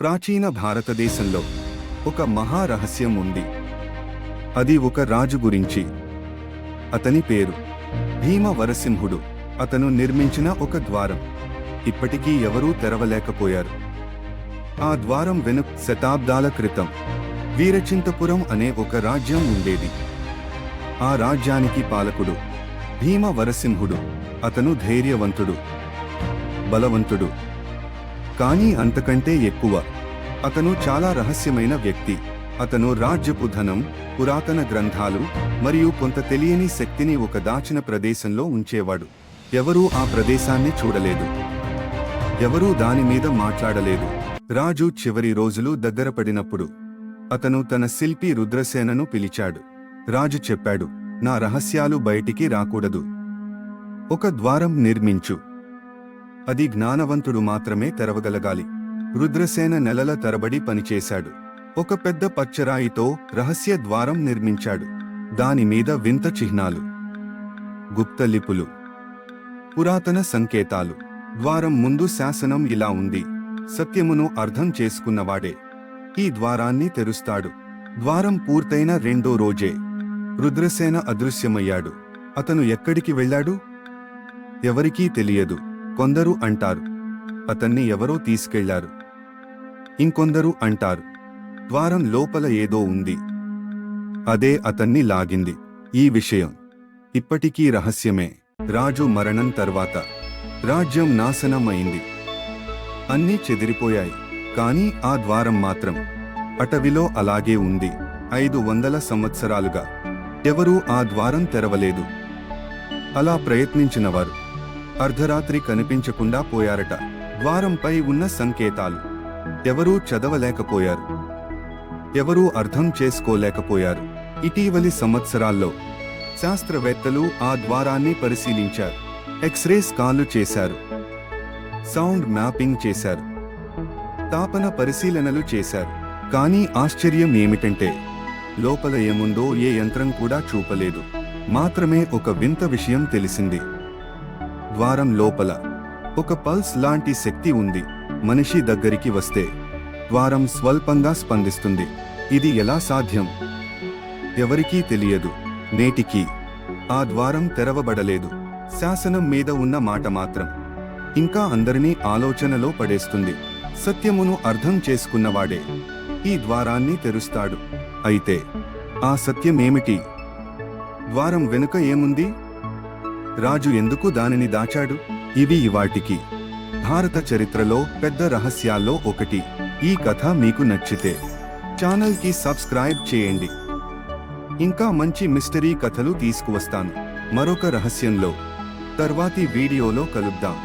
ప్రాచీన భారతదేశంలో ఒక మహా రహస్యం ఉంది. అది ఒక రాజు గురించి. అతని పేరు భీమ వరసింహుడు. అతను నిర్మించిన ఒక ద్వారం. ఇప్పటికీ ఎవరూ తెరవలేకపోయారు. ఆ ద్వారం వెనుక శతాబ్దాల క్రితం వీరచింతపురం అనే ఒక రాజ్యం ఉండేది. ఆ రాజ్యానికి పాలకుడు భీమ వరసింహుడు. అతను ధైర్యవంతుడు. బలవంతుడు. కానీ అంతకంటే ఎక్కువ. అతను చాలా రహస్యమైన వ్యక్తి. అతను రాజ్యపు ధనం పురాతన గ్రంథాలు మరియు కొంత తెలియని శక్తిని ఒక దాచిన ప్రదేశంలో ఉంచేవాడు. ఎవరూ ఆ ప్రదేశాన్ని చూడలేదు. ఎవరూ దాని మీద మాట్లాడలేదు. రాజు చివరి రోజులు దగ్గర పడినప్పుడు అతను తన శిల్పి రుద్రసేనను పిలిచాడు. రాజు చెప్పాడు నా రహస్యాలు బయటికి రాకూడదు. ఒక ద్వారం నిర్మించు. అది జ్ఞానవంతుడు మాత్రమే తెరవగలగాలి. రుద్రసేన నెలల తరబడి పనిచేశాడు. ఒక పెద్ద పచ్చరాయితో రహస్య ద్వారం నిర్మించాడు. దానిమీద వింత చిహ్నాలు. గుప్తలిపులు. పురాతన సంకేతాలు. ద్వారం ముందు శాసనం ఇలా ఉంది. సత్యమును అర్థం చేసుకున్నవాడే. ఈ ద్వారాన్ని తెరుస్తాడు. ద్వారం పూర్తయిన రెండో రోజే. రుద్రసేన అదృశ్యమయ్యాడు. అతను ఎక్కడికి వెళ్ళాడు? ఎవరికీ తెలియదు. కొందరు అంటారు అతన్ని ఎవరో తీసుకెళ్ళారు. ఇంకొందరు అంటారు ద్వారం లోపల ఏదో ఉంది. అదే అతన్ని లాగింది. ఈ విషయం ఇప్పటికీ రహస్యమే. రాజు మరణం తర్వాత రాజ్యం నాశనం అయింది అన్నీ చెదిరిపోయాయి కానీ ఆ ద్వారం మాత్రం అటవిలో అలాగే ఉంది. ఐదు వందల సంవత్సరాలుగా ఎవరూ ఆ ద్వారం తెరవలేదు. అలా ప్రయత్నించినవారు అర్ధరాత్రి కనిపించకుండా పోయారట. ద్వారంపై ఉన్న సంకేతాలు. ఎవరూ చదవలేకపోయారు. ఎవరూ అర్థం చేసుకోలేకపోయారు. ఇటీవలి సంవత్సరాల్లో శాస్త్రవేత్తలు ఆ ద్వారాన్ని పరిశీలించారు. ఎక్స్రే కాలు చేశారు. సౌండ్ మ్యాపింగ్ చేశారు. తాపన పరిశీలనలు చేశారు. కానీ ఆశ్చర్యం ఏమిటంటే లోపల ఏముందో ఏ యంత్రం కూడా చూపలేదు. మాత్రమే ఒక వింత విషయం తెలిసింది. ద్వారం లోపల ఒక పల్స్ లాంటి శక్తి ఉంది. మనిషి దగ్గరికి వస్తే ద్వారం స్వల్పంగా స్పందిస్తుంది. ఇది ఎలా సాధ్యం? ఎవరికీ తెలియదు. నేటికి ఆ ద్వారం తెరవబడలేదు. శాసనం మీద ఉన్న మాట మాత్రం ఇంకా అందరినీ ఆలోచనలో పడేస్తుంది. సత్యమును అర్థం చేసుకున్నవాడే ఈ ద్వారాన్ని తెరుస్తాడు. అయితే ఆ సత్యమేమిటి? ద్వారం వెనుక ఏముంది? రాజు ఎందుకు దానిని దాచాడు? ఇవి ఇవాటికి. భారత చరిత్రలో పెద్ద రహస్యాల్లో ఒకటి. ఈ కథ మీకు నచ్చితే ఛానల్కి సబ్స్క్రైబ్ చేయండి. ఇంకా మంచి మిస్టరీ కథలు తీసుకువస్తాను. మరొక రహస్యంలో తర్వాతి వీడియోలో కలుద్దాం.